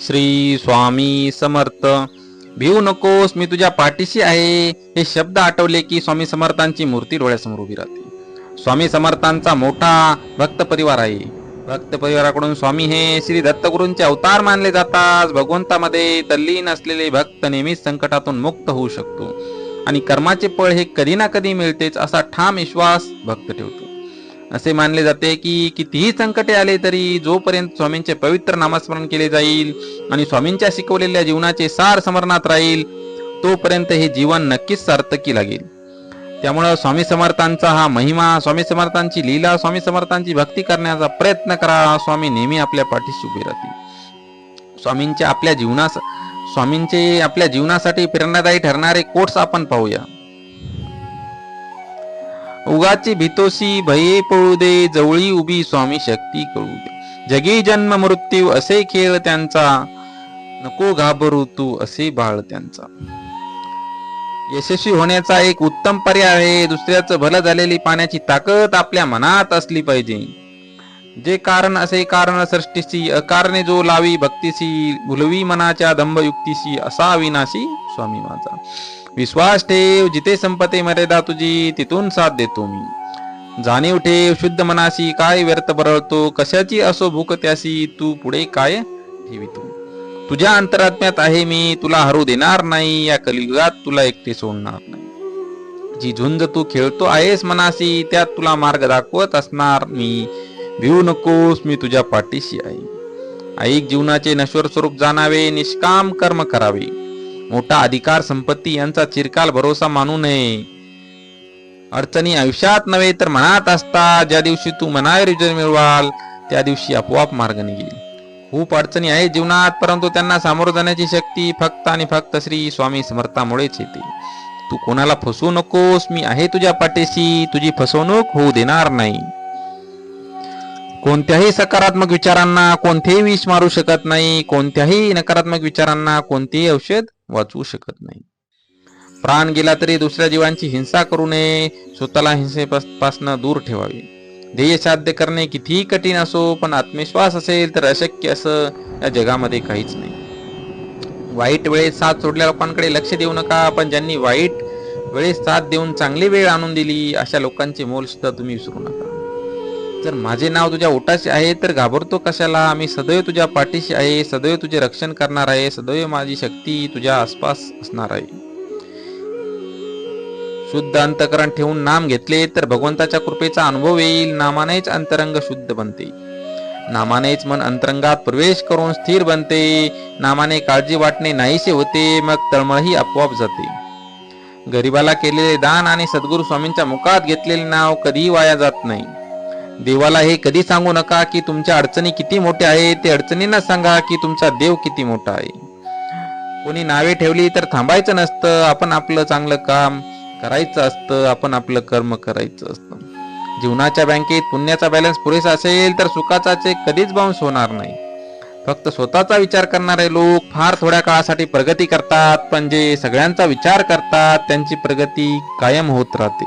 श्री स्वामी समर्थ. भिवू नकोस मी तुझ्या पाठीशी आहे. हे शब्द आठवले की स्वामी समर्थांची मूर्ती डोळ्यासमोर उभी राहते. स्वामी समर्थांचा मोठा भक्त परिवार आहे. भक्त परिवाराकडून स्वामी हे श्री दत्तगुरूंचे अवतार मानले जातात. भगवंतामध्ये तल्लीन असलेले भक्त नेहमीच संकटातून मुक्त होऊ शकतो. आणि कर्माचे फळ हे कधी ना कधी मिळतेच असा ठाम विश्वास भक्त ठेवतो. असे मानले जाते की कितीही संकटे आले तरी जोपर्यंत स्वामींचे पवित्र नामस्मरण केले जाईल आणि स्वामींच्या शिकवलेल्या जीवनाचे सार समरणात राहील तोपर्यंत हे जीवन नक्कीच सार्थकी लागेल. त्यामुळं स्वामी समर्थांचा हा महिमा स्वामी समर्थांची लीला स्वामी समर्थांची भक्ती करण्याचा प्रयत्न करा स्वामी नेहमी आपल्या पाठीशी उभे राहतील. स्वामींच्या आपल्या जीवनास स्वामींचे आपल्या जीवनासाठी प्रेरणादायी ठरणारे कोट्स आपण पाहूया. उगाची भितोसी भये पळू दे जवळी उभी स्वामी शक्ती कळू दे जगी जन्म मृत्यू असे खेळ त्यांचा नको घाबरू तू असे बाळ त्यांचा. यशस्वी होण्याचा एक उत्तम पर्याय आहे दुसऱ्याचं भलं झालेली पाण्याची ताकद आपल्या मनात असली पाहिजे. जे कारण असे कारण सृष्टीशी अकारणे जो लावी भक्तीशी भुलवी मनाच्या दंभयुक्तीशी असा विनाशी स्वामी माझा. विश्वास ठेव जिथे संपते मर्यादा तुझी तिथून साथ देतो मी. जाणीव ठेव शुद्ध मनाशी काय व्यर्थ बरळतो कशाची असो भूक त्याशी तू पुढे काय ठेवितो? तुझ्या अंतरात्म्यात आहे मी तुला हरू देणार नाही या कलियुगात तुला एकटे सोडणार नाही. जी झुंज तू खेळतो आहेस मनाशी त्यात तुला मार्ग दाखवत असणार मी. भिवू नकोस मी तुझ्या पाठीशी आहे. ऐक जीवनाचे नश्वर स्वरूप जाणावे निष्काम कर्म करावे. मोठा अधिकार संपत्ती यांचा चिरकाल भरोसा मानू नये. अडचणी आयुष्यात नव्हे तर मनात असतात. ज्या दिवशी तू मनावर विजय मिळवाल त्या दिवशी आपोआप मार्ग निघेल. खूप अडचणी आहेत जीवनात परंतु त्यांना सामोरं जाण्याची शक्ती फक्त आणि फक्त श्री स्वामी समर्थामुळेच येते. तू कोणाला फसवू नकोस मी आहे तुझ्या पाठीशी तुझी फसवणूक होऊ देणार नाही. कोणत्याही सकारात्मक विचारांना कोणतेही विष मारू शकत नाही. कोणत्याही नकारात्मक विचारांना कोणतेही औषध वाचवू शकत नाही. प्राण गेला तरी दुसऱ्या जीवांची हिंसा करू नये स्वतःला हिंसेपासून दूर ठेवावी. ध्येय साध्य करणे कितीही कठीण असो पण आत्मविश्वास असेल तर अशक्य असं या जगामध्ये काहीच नाही. वाईट वेळेत साथ सोडल्या लोकांकडे लक्ष देऊ नका पण ज्यांनी वाईट वेळेत साथ देऊन चांगली वेळ आणून दिली अशा लोकांचे मोल सुद्धा तुम्ही विसरू नका. जर माझे नाव तुझ्या ओटाशी आहे तर घाबरतो कशाला? मी सदैव तुझ्या पाठीशी आहे सदैव तुझे रक्षण करणार आहे सदैव माझी शक्ती तुझ्या आसपास असणार आहे. शुद्ध अंतकरण ठेवून नाम घेतले तर भगवंताच्या कृपेचा अनुभव येईल नामानेच अंतरंग शुद्ध बनते. नामानेच मन अंतरंगात प्रवेश करून स्थिर बनते नामाने काळजी वाटणे नाहीसे होते मग तळमळही आपोआप जाते. गरिबाला केलेले दान आणि सद्गुरू स्वामींच्या मुखात घेतलेले नाव कधीही वाया जात नाही. देवाला हे कधी सांगू नका की तुमच्या अडचणी किती मोठ्या आहेत ते अडचणींना सांगा की तुमचा देव किती मोठा आहे. कोणी नावे ठेवली तर थांबायचं नसतं आपण आपलं चांगलं काम करायचं असतं आपण आपलं कर्म करायचं असतं. जीवनाच्या बँकेत पुण्याचा बॅलन्स पुरेसा असेल तर सुखाचा चेक कधीच बाउन्स होणार नाही. फक्त स्वतःचा विचार करणारे लोक फार थोड्या काळासाठी प्रगती करतात पण जे सगळ्यांचा विचार करतात त्यांची प्रगती कायम होत राहते.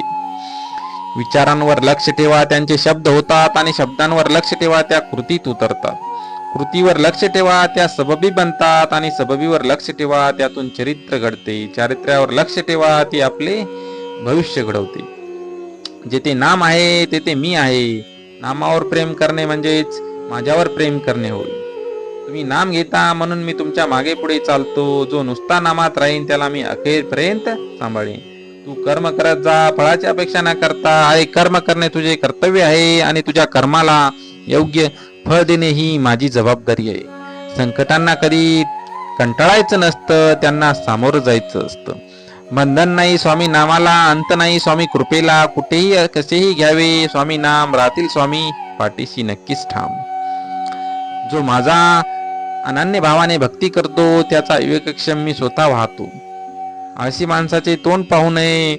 विचारांवर लक्ष ठेवा त्यांचे शब्द होतात आणि शब्दांवर लक्ष ठेवा त्या कृतीत उतरतात. कृतीवर लक्ष ठेवा त्या सबबी बनतात आणि सबबीवर लक्ष ठेवा त्यातून चरित्र घडते. चारित्र्यावर लक्ष ठेवा ती आपले भविष्य घडवते. जेथे नाम आहे तेथे मी आहे. नामावर प्रेम करणे म्हणजेच माझ्यावर प्रेम करणे होय. तुम्ही नाम घेता म्हणून मी तुमच्या मागे पुढे चालतो. जो नुसता नामात राहीन त्याला मी अखेरपर्यंत सांभाळेन. तू कर्म करत जा फळाची अपेक्षा न करता आहे कर्म करणे तुझे कर्तव्य आहे आणि तुझ्या कर्माला योग्य फळ देणे ही माझी जबाबदारी आहे. संकटांना कधी कंटाळायचं नसतं त्यांना सामोरं जायचं असतं. बंधन नाही स्वामी नामाला अंत नाही स्वामी कृपेला कुठेही कसेही घ्यावे स्वामी नाम राहतील स्वामी पाठीशी नक्कीच ठाम. जो माझा अनन्य भावाने भक्ती करतो त्याचा विवेकक्षम मी स्वतः वाहतो. अशी माणसाचे तोंड पाहू नये.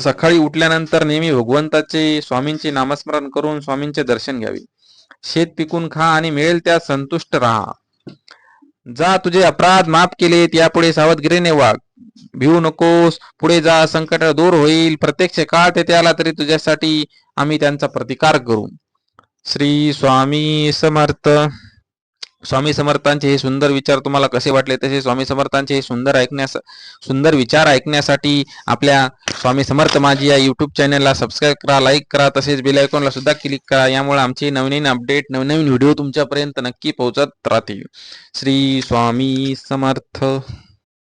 सकाळी उठल्यानंतर नेहमी भगवंताचे स्वामींचे नामस्मरण करून स्वामींचे दर्शन घ्यावे. शेत पिकून खा आणि मिळेल त्यात संतुष्ट राहा. जा तुझे अपराध माफ केले यापुढे सावधगिरीने वाग. भिवू नकोस पुढे जा संकट दूर होईल. प्रत्यक्ष काळ तेथे आला तरी तुझ्यासाठी आम्ही त्यांचा प्रतिकार करू. श्री स्वामी समर्थ. स्वामी समर्थांचे हे सुंदर विचार तुम्हाला कसे वाटले? तसे स्वामी समर्थांचे हे सुंदर ऐकण्यास सुंदर विचार ऐकण्यासाठी आपल्या स्वामी समर्थ माझी या यूट्यूब चॅनलला सबस्क्राईब करा लाईक करा तसेच बेल आयकॉनला सुद्धा क्लिक करा. यामुळे आमचे नवनवीन अपडेट नवनवीन व्हिडिओ तुमच्यापर्यंत नक्की पोहोचत राहतील. श्री स्वामी समर्थ.